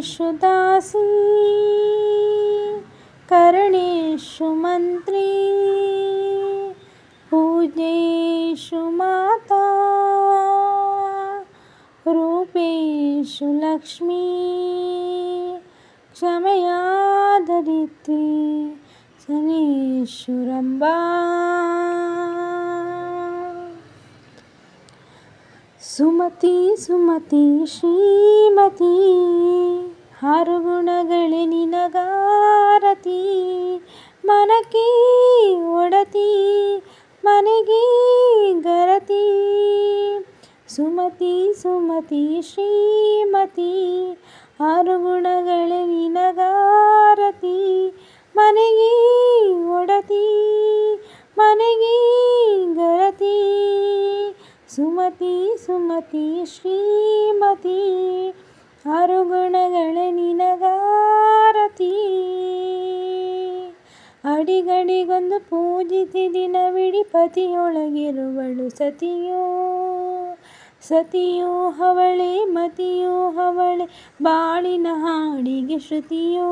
दासी करणेषु मन्त्री पूजेषु माता रूपेषु लक्ष्मी क्षमया धरित्री शनेषु रम्बा ಸುಮತಿ ಸುಮತಿ, ಶ್ರೀಮತಿ ಹಾರು ಗುಣಗಳೇ ನಿನಗಾರತಿ. ಮನಕ್ಕೆ ಒಡತಿ, ಮನೆಗೆ ಗರತಿ. ಸುಮತಿ ಸುಮತಿ, ಶ್ರೀಮತಿ, ಆರು ಗುಣಗಳೇ ನಿನಗಾರತಿ. ಮನೆಗೆ ಸುಮತಿ, ಶ್ರೀಮತಿ ಆರು ಗುಣಗಳ ನಿನಗಾರತಿ. ಅಡಿಗಡಿಗೊಂದು ಪೂಜಿತಿ ದಿನವಿಡಿ ಪತಿಯೊಳಗಿರುವಳು ಸತಿಯೋ. ಸತಿಯೋ ಹವಳೆ ಮತಿಯೋ ಹವಳೆ ಬಾಳಿನ ಹಾಡಿಗೆ ಶ್ರುತಿಯೋ.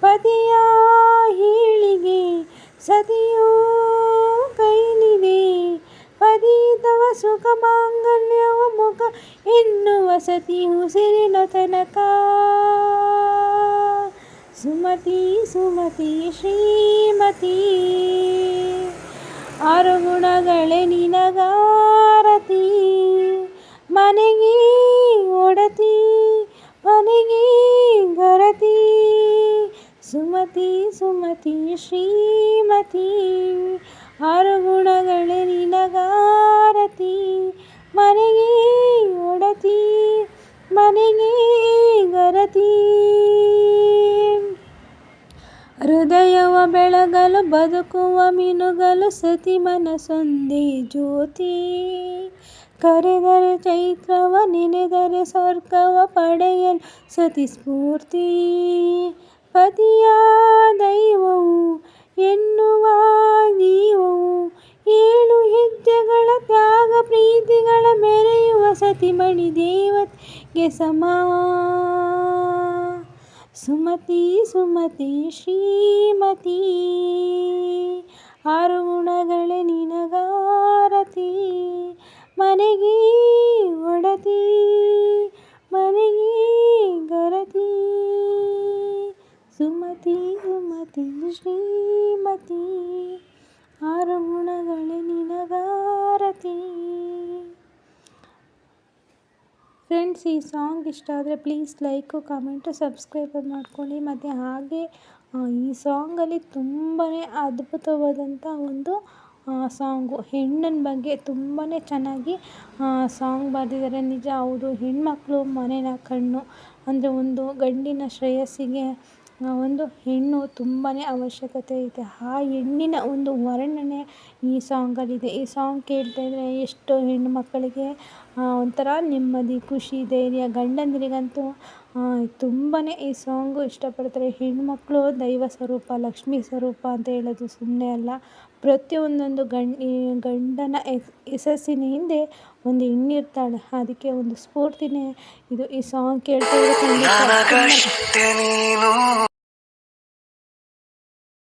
ಪತಿಯ ಹೀಳಿಗೆ ಸತಿಯೋ. ಸುಖ ಮುಖ ಇನ್ನು ವಸತಿ ಉಸಿರಿನ ತನಕ. ಸುಮತಿ ಸುಮತಿ, ಶ್ರೀಮತಿ, ಆರು ಗುಣಗಳೇ ನಿನಗಾರತಿ. ಮನೆಗೆ ಒಡತಿ, ಮನೆಗೆ ಗರತಿ. ಸುಮತಿ ಸುಮತಿ, ಶ್ರೀಮತಿ, ಆರು ಗುಣಗಳೇ ನಿನಗಾರತಿ ಹೃದಯವ ಬೆಳಗಲು ಬದುಕುವ ಮಿನುಗಲು ಸತಿ ಮನಸೊಂದೇ ಜ್ಯೋತಿ. ಕರೆದರೆ ಚೈತ್ರವ, ನೆನೆದರೆ ಸ್ವರ್ಗವ, ಪಡೆಯಲು ಸತಿ ಸ್ಫೂರ್ತಿ. ಪತಿಯ ದೈವವು ಎನ್ನುವ ದೀವವು ಏಳು ಹೆಜ್ಜೆಗಳ ತ್ಯಾಗ ಪ್ರೀತಿಗಳ ಮೆರೆಯುವ ಸತಿಮಣಿ ದೇವತೆಗೆ ಸಮ. ಸುಮತಿ ಸುಮತಿ ಶ್ರೀಮತಿ. ಆರು ಗುಣಗಳೇ ನಿನಗಾರತಿ. ಮನೆಗೆ ಒಡತಿ ಮನೆಗೆ ಗರತಿ. ಸುಮತಿ ಸುಮತಿ ಶ್ರೀಮತಿ. ಆರು ಫ್ರೆಂಡ್ಸ್, ಈ ಸಾಂಗ್ ಇಷ್ಟ ಆದರೆ ಪ್ಲೀಸ್ ಲೈಕು, ಕಮೆಂಟು, ಸಬ್ಸ್ಕ್ರೈಬ್ ಮಾಡ್ಕೊಳ್ಳಿ. ಮತ್ತು ಹಾಗೆ ಈ ಸಾಂಗಲ್ಲಿ ತುಂಬಾ ಅದ್ಭುತವಾದಂಥ ಒಂದು ಸಾಂಗು. ಹೆಣ್ಣಿನ ಬಗ್ಗೆ ತುಂಬಾ ಚೆನ್ನಾಗಿ ಸಾಂಗ್ ಬರೆದಿದ್ದಾರೆ. ನಿಜ, ಹೌದು. ಹೆಣ್ಮಕ್ಳು ಮನೆಯ ಕಣ್ಣು. ಅಂದರೆ ಒಂದು ಗಂಡಿನ ಶ್ರೇಯಸ್ಸಿಗೆ ಒಂದು ಹೆಣ್ಣು ತುಂಬಾ ಅವಶ್ಯಕತೆ ಇದೆ ಆ ಹೆಣ್ಣಿನ ಒಂದು ವರ್ಣನೆ ಈ ಸಾಂಗಲ್ಲಿದೆ. ಈ ಸಾಂಗ್ ಕೇಳ್ತಾ ಇದ್ದರೆ ಎಷ್ಟೋ ಹೆಣ್ಣು ಮಕ್ಕಳಿಗೆ ಒಂಥರ ನೆಮ್ಮದಿ, ಖುಷಿ, ಧೈರ್ಯ, ಗಂಡಂದಿರಿಗಂತೂ ತುಂಬಾ ಈ ಸಾಂಗು ಇಷ್ಟಪಡ್ತಾರೆ. ಹೆಣ್ಮಕ್ಳು ದೈವ ಸ್ವರೂಪ, ಲಕ್ಷ್ಮೀ ಸ್ವರೂಪ ಅಂತ ಹೇಳೋದು ಸುಮ್ಮನೆ ಅಲ್ಲ. ಪ್ರತಿಯೊಂದೊಂದು ಗಂಡ ಗಂಡನ ಯಶಸ್ಸಿನ ಹಿಂದೆ ಒಂದು ಹೆಣ್ಣಿರ್ತಾಳೆ ಅದಕ್ಕೆ ಒಂದು ಸ್ಫೂರ್ತಿನೇ ಇದು ಈ ಸಾಂಗ್ ಕೇಳ್ತಾ